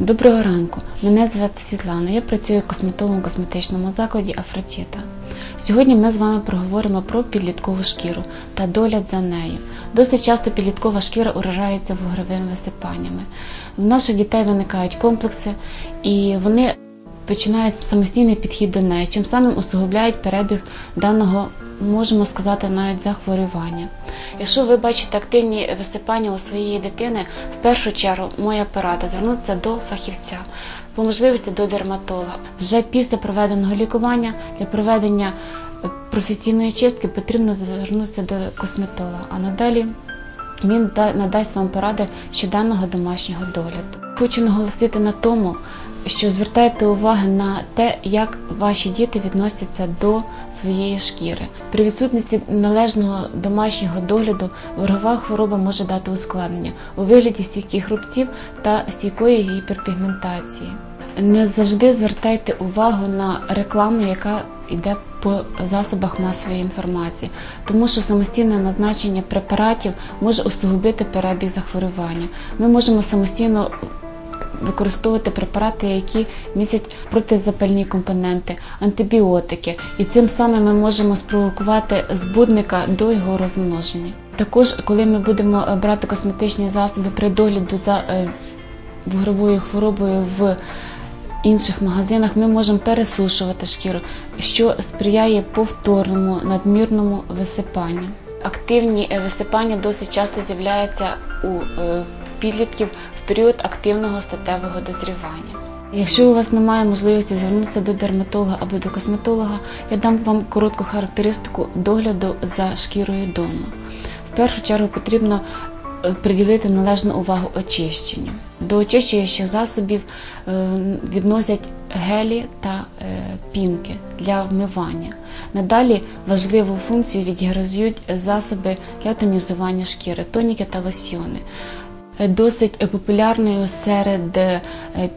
Доброго ранку, мене звати Світлана. Я працюю косметологом у косметичному закладі Афродіта. Сьогодні ми з вами проговоримо про підліткову шкіру та догляд за нею. Досить часто підліткова шкіра уражається вугровими висипаннями. В наших дітей виникають комплекси і вони починають самостійний підхід до неї, чим самим усугубляють перебіг даного, можемо сказати, навіть захворювання. Якщо ви бачите активні висипання у своєї дитини, в першу чергу моя порада звернутися до фахівця, по можливості до дерматолога. Вже після проведеного лікування для проведення е, професійної чистки потрібно звернутися до косметолога. А надалі він да- надасть вам поради щоденного домашнього догляду. Хочу наголосити на тому, що звертайте увагу на те, як ваші діти відносяться до своєї шкіри. При відсутності належного домашнього догляду ворогова хвороба може дати ускладнення у вигляді стійких рубців та стійкої гіперпігментації. Не завжди звертайте увагу на рекламу, яка йде по засобах масової інформації, тому що самостійне назначення препаратів може усугубити перебіг захворювання. Ми можемо самостійно використовувати препарати, які містять протизапальні компоненти, антибіотики, і цим самим ми можемо спровокувати збудника до його розмноження. Також, коли ми будемо е, брати косметичні засоби при догляду за е, вугровою хворобою в інших магазинах, ми можемо пересушувати шкіру, що сприяє повторному надмірному висипанню. Активні е, висипання досить часто з'являються у підлітків період активного статевого дозрівання. Якщо у вас немає можливості звернутися до дерматолога або до косметолога, я дам вам коротку характеристику догляду за шкірою вдома. В першу чергу потрібно е, приділити належну увагу очищенню. До очищуючих засобів е, відносять гелі та е, пінки для вмивання. Надалі важливу функцію відіграють засоби для тонізування шкіри, тоніки та лосьйони. Досить популярною серед е,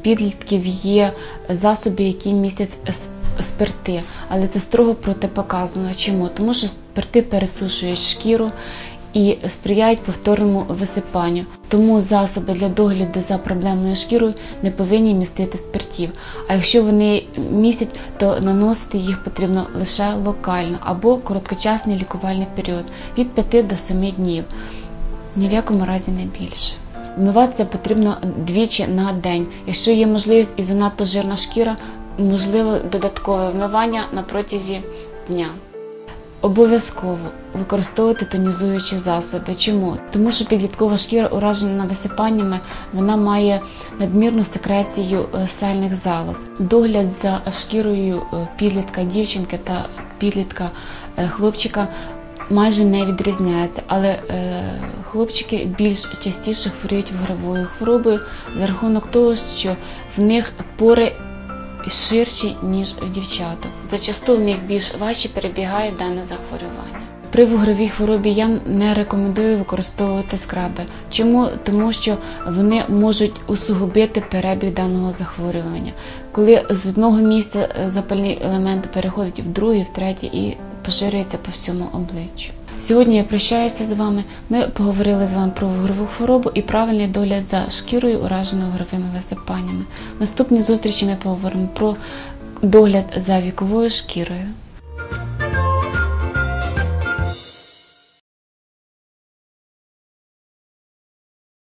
підлітків є засоби, які містять спирти, але це строго протипоказано. Чому? Тому що спирти пересушують шкіру і сприяють повторному висипанню. Тому засоби для догляду за проблемною шкірою не повинні містити спиртів. А якщо вони містять, то наносити їх потрібно лише локально або короткочасний лікувальний період від 5 до 7 днів. Ні в якому разі не більше. Вмиватися потрібно двічі на день. Якщо є можливість і занадто жирна шкіра, можливо додаткове вмивання на протязі дня. Обов'язково використовувати тонізуючі засоби. Чому? Тому що підліткова шкіра, уражена висипаннями, вона має надмірну секрецію е, сальних залоз. Догляд за шкірою е, підлітка дівчинки та підлітка е, хлопчика майже не відрізняється, але е, хлопчики більш частіше хворіють вугровою хворобою за рахунок того, що в них пори ширші, ніж в дівчаток. Зачасту в них більш важче перебігає дане захворювання. При вугровій хворобі я не рекомендую використовувати скраби. Чому? Тому що вони можуть усугубити перебіг даного захворювання. Коли з одного місця запальний елемент переходить в другий, в третій і поширюється по всьому обличчю. Сьогодні я прощаюся з вами. Ми поговорили з вами про вугрову хворобу і правильний догляд за шкірою, ураженою вугровими висипаннями. В наступній зустрічі ми поговоримо про догляд за віковою шкірою.